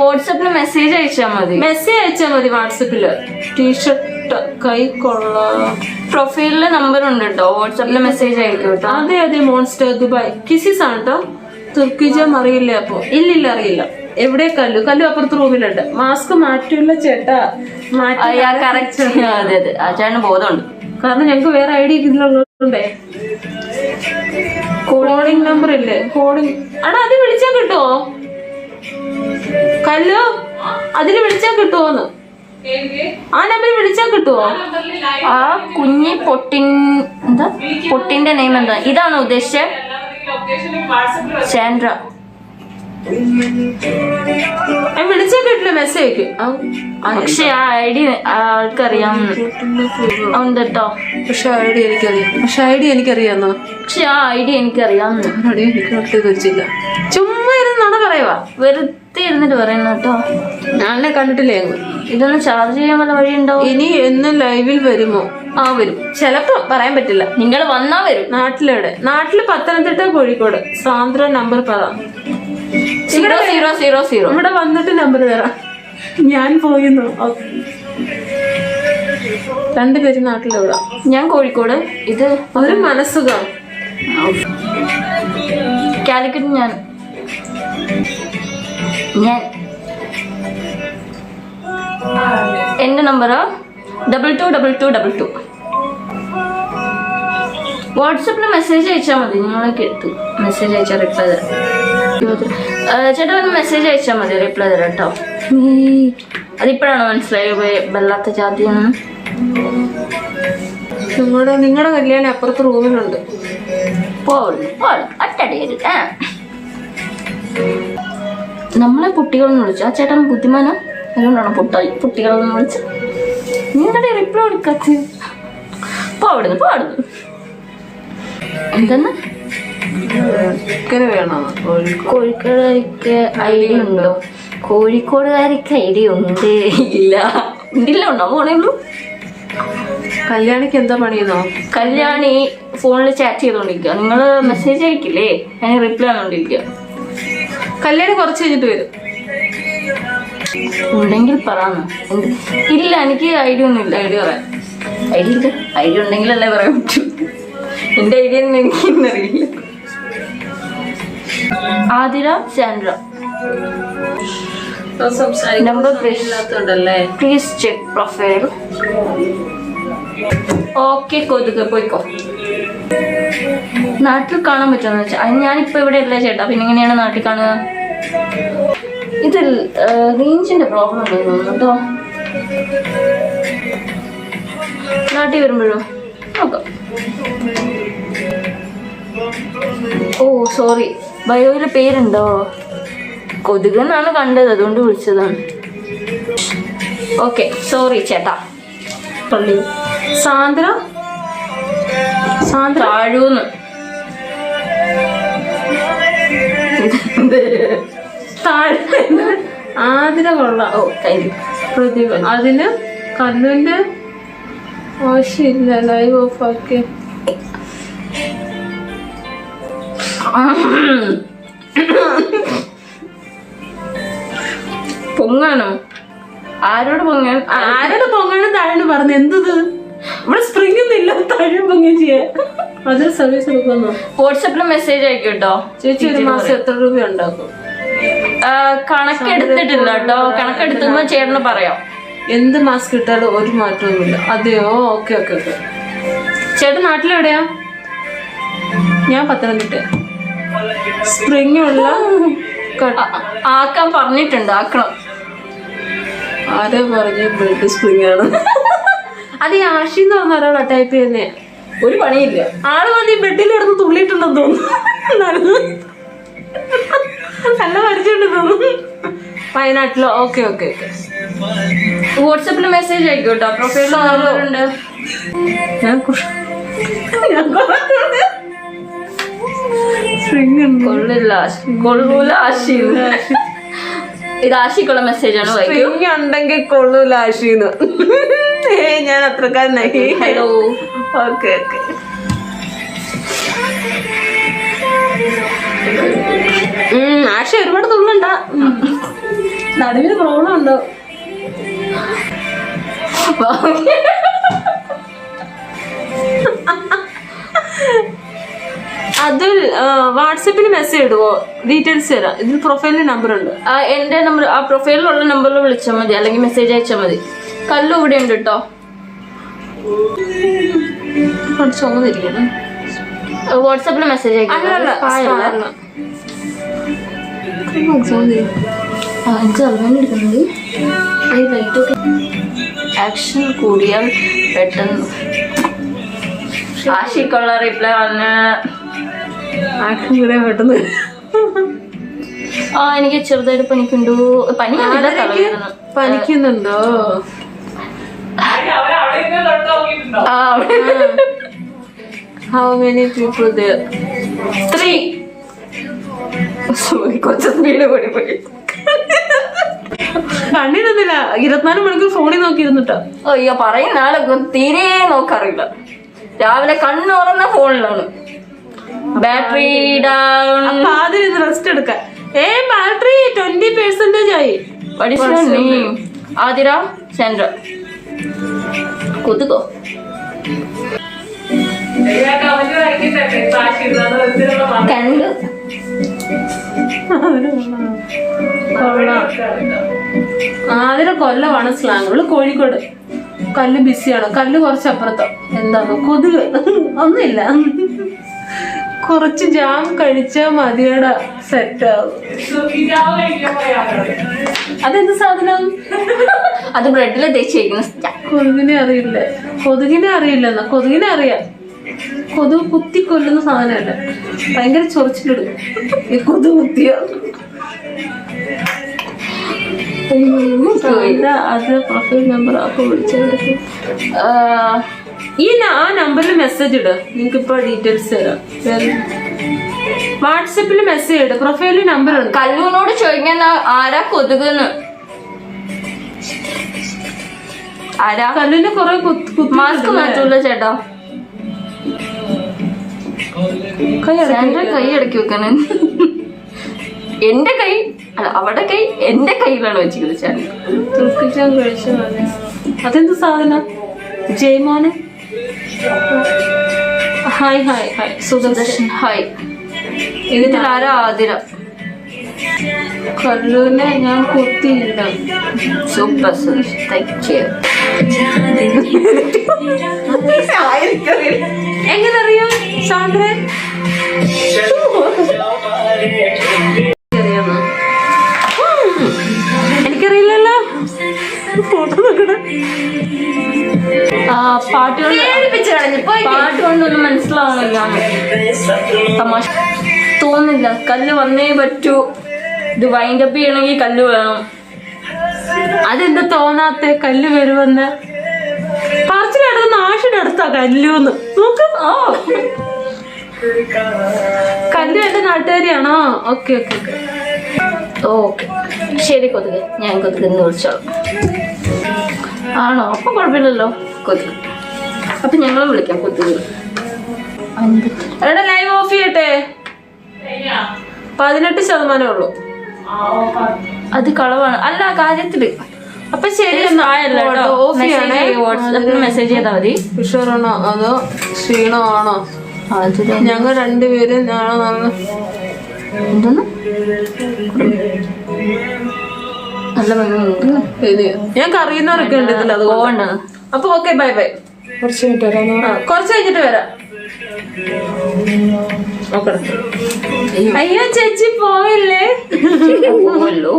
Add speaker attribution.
Speaker 1: വാട്സപ്പിൽ മെസ്സേജ് അയച്ചാ മതി.
Speaker 2: മെസ്സേജ് അയച്ചാ മതി വാട്സപ്പിൽ. ടീഷർട്ട് കൈ കൊള്ള.
Speaker 1: പ്രൊഫൈലിലെ നമ്പർ ഉണ്ട് കേട്ടോ വാട്സപ്പിൽ മെസ്സേജ് അയക്കും കേട്ടോ.
Speaker 2: അതെ അതെ മോൺസ്റ്റർ ദുബായ് കിസിസ് ആണ് കേട്ടോ തുർക്കിജം അറിയില്ല അപ്പൊ? ഇല്ലില്ല അറിയില്ല. എവിടെ കല്ലു? കല്ലു അപ്പുറത്ത് റൂമിലുണ്ട്. മാസ്ക് മാറ്റിയുള്ള ചേട്ടാ. മാറ്റി
Speaker 1: അതെ അതെ. ആ ചേട്ടന് ബോധമുണ്ട്.
Speaker 2: കാരണം ഞങ്ങക്ക് വേറെ ഐഡിയ ഡി ഇതിലുള്ളതുകൊണ്ടേ. കോളിംഗ് നമ്പർ ഇല്ലേ? കോളിംഗ് അടാ അത് വിളിച്ചാ കിട്ടുമോ കല്ലു? അതിന് വിളിച്ചാ കിട്ടുമോന്ന് ആ നമ്പറിൽ വിളിച്ചാ കിട്ടുമോ
Speaker 1: ആ കുഞ്ഞി പൊട്ടിൻ എന്താ? പൊട്ടിന്റെ നെയിം എന്താ? ഇതാണോ ഉദ്ദേശിച്ചത് സാൻഡ്ര
Speaker 2: ഏ, വിളിച്ചാ കിട്ടില്ല മെസ്സേജ്
Speaker 1: പക്ഷെ ആ ഐ ഡി ആൾക്കറിയാം. ഉണ്ട് കേട്ടോ
Speaker 2: പക്ഷെ ഐ ഡി എനിക്കറിയാം. പക്ഷെ ഐ ഡി എനിക്കറിയാന്നോ?
Speaker 1: പക്ഷെ ആ ഐ ഡി എനിക്കറിയാം.
Speaker 2: ഐ എനിക്ക് ഒട്ടും ധരിച്ചില്ല ചുമ്മാ ഇരുന്നാണ് പറയുവാ
Speaker 1: വെറുതെ ഇരുന്നിട്ട് പറയുന്ന കേട്ടോ.
Speaker 2: ഞാനെ കണ്ടിട്ടില്ലേ
Speaker 1: ഇതൊന്ന് ചാർജ് ചെയ്യാൻ വല്ല വഴിയുണ്ടോ
Speaker 2: ഇനി എന്ന് ലൈവിൽ വരുമോ? ആ വരും. ചിലപ്പോ പറയാൻ പറ്റില്ല.
Speaker 1: നിങ്ങൾ വന്നാ വരും.
Speaker 2: നാട്ടിലെവിടെ. നാട്ടിൽ പത്തനംതിട്ട കോഴിക്കോട്. സാന്ദ്ര നമ്പർ പറ.
Speaker 1: Zero zero zero zero.
Speaker 2: ഇവിടെ വന്നിട്ട് നമ്പർ തരാം. ഞാൻ പോയിരുന്നു. രണ്ടുപേരും നാട്ടിലെവിടെ
Speaker 1: ഞാൻ കോഴിക്കോട്. ഇത്
Speaker 2: ഒരു മനസ്സുഖം.
Speaker 1: കാലിക്കറ്റ് ഞാൻ. ഞാൻ. എന്റെ number double two double two double two വാട്സപ്പിൽ മെസ്സേജ് അയച്ചാൽ മതി. നിങ്ങളൊക്കെ എടുത്തു മെസ്സേജ് അയച്ചാൽ റിപ്ലൈ തരാം. ചേട്ടാ ഒന്ന് മെസ്സേജ് അയച്ചാൽ മതി റിപ്ലൈ തരാം കേട്ടോ അതിപ്പോഴാണോ മനസ്സിലായത് വല്ലാത്ത ജാതിയാണ്.
Speaker 2: നിങ്ങളുടെ നിങ്ങളുടെ കല്യാണം അപ്പുറത്ത് റൂമിലുണ്ട്.
Speaker 1: പോവുള്ളൂ ഒറ്റടിയത് ആ. നമ്മളെ കുട്ടികളെന്ന് വിളിച്ചു? ആ ചേട്ടൻ ബുദ്ധിമാനം? അതുകൊണ്ടാണ് പൊട്ടായി കുട്ടികളെന്ന് വിളിച്ചു. നിങ്ങളുടെ റിപ്ലൈ കൊടുക്കാത്ത പോവിടുന്നു പോവിടുന്നു. എന്തെന്ന്?
Speaker 2: ഇങ്ങനെ വേണോ?
Speaker 1: കോഴിക്കോടുകാർക്ക് ഐഡിയ ഉണ്ടോ കോഴിക്കോടുകാർക്ക് ഐഡിയ ഉണ്ട് ഇല്ല ഉണ്ടില്ല ഉണ്ടോ? പോണേ ഉള്ളൂ.
Speaker 2: കല്യാണിക്ക് എന്താ പണിയെന്നോ?
Speaker 1: കല്യാണി ഫോണിൽ ചാറ്റ് ചെയ്തോണ്ടിരിക്കുക നിങ്ങൾ മെസ്സേജ് അയക്കില്ലേ? ഞാൻ റിപ്ലൈ തന്നോണ്ടിരിക്കുക
Speaker 2: കല്യാണി കുറച്ച് കഴിഞ്ഞിട്ട് വരും.
Speaker 1: ഉണ്ടെങ്കിൽ പറയാന്ന് ഇല്ല എനിക്ക് ഐഡിയ ഒന്നും ഇല്ല. ഐഡിയ പറയാൻ ഐഡിയ ഇല്ല. ഐഡിയ ഉണ്ടെങ്കിലല്ലേ പറയാൻ പറ്റൂ. എന്റെ ഐഡിയ എനിക്ക് അറിയില്ല. Athira Sandra
Speaker 2: number
Speaker 1: please check profile okay കൊതുക് പോയിക്കോ. നാട്ടിൽ കാണാൻ പറ്റുമെന്ന് വെച്ചാൽ അത് ഞാനിപ്പോ ഇവിടെ അല്ലേ ചേട്ടാ പിന്നെ എങ്ങനെയാണ് നാട്ടിൽ കാണുക? ഇത് റേഞ്ചിന്റെ പ്രോബ്ലം ഉണ്ടെന്ന് തോന്നുന്നു കേട്ടോ നാട്ടിൽ വരുമ്പോഴോ? നോക്കാം. ഓ സോറി ബയോയിലെ പേരുണ്ടോ കൊതുക് എന്നാണ് കണ്ടത് അതുകൊണ്ട് വിളിച്ചതാണ്. ഓക്കെ സോറി ചേട്ടാ.
Speaker 2: പള്ളി. സാന്ദ്ര? സാന്ദ്ര?
Speaker 1: താഴൂന്ന്.
Speaker 2: താഴെ ആതിര കൊള്ളാം.
Speaker 1: ഓ താങ്ക് യു
Speaker 2: പ്രതിഭ അതിന് കല്ലുവിന്റെ ആവശ്യമില്ല. ലൈവ് ഓഫ് ആക്കി.
Speaker 1: പൊങ്ങാനോ? ആരോട് പൊങ്ങാൻ?
Speaker 2: ആരോട് പൊങ്ങാനും താഴെ പറഞ്ഞു എന്തത്? ഇവിടെ സ്പ്രിംഗ് ഒന്നുമില്ല താഴെ പൊങ്ങുകയും ചെയ്യാൻ അതൊരു സർവീസ് എടുക്കുന്നു.
Speaker 1: വാട്സപ്പിൽ മെസ്സേജ് അയക്കും കേട്ടോ.
Speaker 2: ചേച്ചി ഒരു മാസം എത്ര രൂപ ഉണ്ടാക്കും?
Speaker 1: കണക്കെടുത്തിട്ടില്ല കേട്ടോ. കണക്കെടുത്തുമ്പോ ചേട്ടന് പറയാം.
Speaker 2: എന്ത് മാസ്ക് ഇട്ടാലും ഒരു മാറ്റവുമില്ല. അതെയോ? Okay okay okay. ചേട്ടൻ നാട്ടിലെവിടെയാ? ഞാൻ പത്തനംതിട്ട. സ്പ്രിംഗ് ഉള്ള
Speaker 1: ആക്കാൻ പറഞ്ഞിട്ടുണ്ട് ആക്കണം.
Speaker 2: ആരാ പറഞ്ഞു ബ്ലഡ് സ്പ്രിംഗ് ആണ് അത് ഈ ആഷി എന്ന് പറഞ്ഞ ഒരാളാ ടൈപ്പ് ചെയ്യുന്നേ.
Speaker 1: ഒരു പണിയില്ല.
Speaker 2: ആൾ വന്ന് ഈ ബെഡിൽ കിടന്ന് തുള്ളിയിട്ടുണ്ടെന്ന് തോന്നുന്നു. നല്ല നല്ല തോന്നുന്നു. വയനാട്ടിലോ? Okay okay okay.
Speaker 1: വാട്സപ്പിൽ മെസ്സേജ് അയക്കോട്ടോ പ്രൊഫൈലിലോ പ്രൊഫൈലിൽ
Speaker 2: ഞാൻ ഞാൻ
Speaker 1: കൊള്ളില്ല. കൊള്ളൂല ആശി. ഇത് ആശിക്കുള്ള മെസ്സേജ് ആണ്
Speaker 2: സ്പ്രിംഗ് ഉണ്ടെങ്കിൽ കൊള്ളൂല ആശിന്ന്. ഏ ഞാൻ അത്രക്കാരനായി.
Speaker 1: ഹലോ.
Speaker 2: Okay okay. ഒരുപാട് ഒരു നടുവിന് പ്രോബ്ലം ഉണ്ടോ. അതിൽ വാട്സപ്പിൽ മെസ്സേജ് ഇടുവോ? ഡീറ്റെയിൽസ് തരാം. ഇതിൽ പ്രൊഫൈലിൽ നമ്പർ ഉണ്ട്.
Speaker 1: ആ എന്റെ നമ്പർ ആ പ്രൊഫൈലിലുള്ള നമ്പറിൽ വിളിച്ചാൽ മതി അല്ലെങ്കിൽ മെസ്സേജ് അയച്ചാൽ മതി. കല്ലു ഇവിടെ ഉണ്ട് കേട്ടോ
Speaker 2: ചുമന്നിരിക്കണം
Speaker 1: വാട്സാപ്പിൽ മെസ്സേജ് അയക്കാം. ആക്ഷൻ കൂടിയാൽ പെട്ടെന്ന്. ആശിക്കുള്ള റിപ്ലൈ വന്ന്
Speaker 2: ആക്ഷൻ കൂടെ പെട്ടെന്ന്
Speaker 1: ആ എനിക്ക് ചെറുതായിട്ട് പനിക്കുണ്ടോ? പനി
Speaker 2: പനിക്കുന്നുണ്ടോ? ഹൗ മെനി പീപ്പിൾ ത്രീ
Speaker 1: കുറച്ച് സ്പീഡ് കൂടി പോയി.
Speaker 2: കണ്ണിനൊന്നുമില്ല. ഇരുപത്തിനാല് മണിക്കൂർ ഫോണിൽ നോക്കിയിരുന്നിട്ടോ.
Speaker 1: അയ്യോ പറയുന്ന ആളൊക്കെ തീരെ നോക്കാറില്ല. രാവിലെ കണ്ണു തുറന്ന ഫോണിലാണ്. ബാറ്ററി ഡൗൺ
Speaker 2: അപ്പൊ ആദ്യം ഇത് റെസ്റ്റ് എടുക്കാം. ഏ ബാറ്ററി ട്വന്റി പെർസെന്റേജ് ആയി.
Speaker 1: ആതിര കൊതുകോ കണ്ട്.
Speaker 2: ആതിര കൊല്ലമാണ് സ്ലാങ് ഇവൾ കോഴിക്കോട്. കല്ല് ബിസിയാണ് കല്ല് കുറച്ചപ്പുറത്തോ. എന്താണ് കൊതുക്. ഒന്നുമില്ല. കുറച്ച് ജാം കഴിച്ചാ മതിയട സെറ്റ് ആവും അതെന്ത് സാധനം?
Speaker 1: അത് ബ്രെഡിൽ തേച്ചിരിക്കുന്ന
Speaker 2: കൊതുകിനെ അറിയില്ല. കൊതുകിനെ അറിയില്ല എന്നാ. കൊതുകിനെ അറിയാം. കൊതുക് കുത്തി കൊല്ലുന്ന സാധനമല്ല. ഭയങ്കര ചൊറിച്ചിട്ടു ഈ കൊതു കുത്തിയ. അത് പ്രൊഫൈൽ നമ്പർ അപ്പൊ വിളിച്ചെടുക്കും ഈ ആ നമ്പറിൽ മെസ്സേജ് ഇടുക നിങ്ങൾക്ക് ഇപ്പൊ ഡീറ്റെയിൽസ് തരാം വാട്സപ്പിൽ മെസ്സേജ് ഇടുക പ്രൊഫൈലിൽ നമ്പർ ഉണ്ട്
Speaker 1: കല്ലുവിനോട് ചോദിക്കാൻ ആരാ കൊതുകെന്ന്? ആരാ?
Speaker 2: കല്ലിന് കുറെ
Speaker 1: മാസ്ക് മാറ്റൂല ചേട്ടാ.
Speaker 2: കൈ അടക്കി
Speaker 1: വെക്കണേ. എന്റെ കൈ അല്ല അവിടെ കൈ എന്റെ കയ്യിലാണ് വെച്ചിരിക്കുന്നത് ചേട്ടൻ.
Speaker 2: അതെന്ത് സാധന? Jaimon? Hi hi hi Sudarshan.
Speaker 1: Hi ഇതിൽ ആരാ ആതിര?
Speaker 2: കല്ലുവിനെ ഞാൻ കുത്തിയില്ല
Speaker 1: സൂപ്പർ
Speaker 2: എങ്ങനെ അറിയാം സാന്ദ്ര. എനിക്കറിയില്ലല്ലോ. ഫോട്ടോ
Speaker 1: പാട്ടുകൾ തമാശ. തോന്നില്ല കല്ല് വന്നേ പറ്റൂ. ഇത് വൈൻഡ് അപ്പ് ചെയ്യണമെങ്കിൽ കല്ല് വേണം.
Speaker 2: അതെന്ത് തോന്നാത്ത? കല്ല് വരുമെന്ന് പറച്ചിലടുത്ത് നാഷിന്റെ അടുത്താ കല്ലൂന്ന്. നോക്ക്.
Speaker 1: ഓ
Speaker 2: കല്ല് എന്റെ നാട്ടുകാരിയാണോ? Okay okay okay.
Speaker 1: ഓക്കെ. ശരി കൊതുക്. ഞാൻ കൊതുക് എന്ന് വിളിച്ചോളാം. ആണോ? അപ്പൊ കുഴപ്പമില്ലല്ലോ. കൊതുക്. അപ്പൊ ഞങ്ങൾ വിളിക്കാം അൻപത്തി
Speaker 2: എടാ ലൈവ് ഓഫ് ചെയ്യട്ടെ. പതിനെട്ട് ശതമാനമേ ഉള്ളൂ.
Speaker 1: അത് കളവാണ്. അല്ല കാര്യത്തിൽ.
Speaker 2: അപ്പൊ ശരി എന്നാ ഓഫ് ചെയ്യണേ.
Speaker 1: വാട്സാപ്പിൽ മെസ്സേജ് ചെയ്താൽ മതി.
Speaker 2: ഉഷാറാണോ? അതോ ക്ഷീണമാണോ?
Speaker 1: ആണോ
Speaker 2: ഞങ്ങൾ രണ്ടുപേരും നാളെ നല്ല
Speaker 1: എന്തെന്ന് നല്ല ഭംഗിയുണ്ട്
Speaker 2: ഇത് ഞങ്ങൾക്ക് അറിയുന്നവരൊക്കെ ഉണ്ട് ഇതിൽ അത്
Speaker 1: പോവണ്ടത്
Speaker 2: അപ്പൊ ഓക്കെ ബൈ ബൈ കുറച്ച് കഴിഞ്ഞിട്ട് വരാം കുറച്ച് കഴിഞ്ഞിട്ട് വരാം. അയ്യോ ചേച്ചി പോയില്ലേ?
Speaker 1: പോവല്ലോ.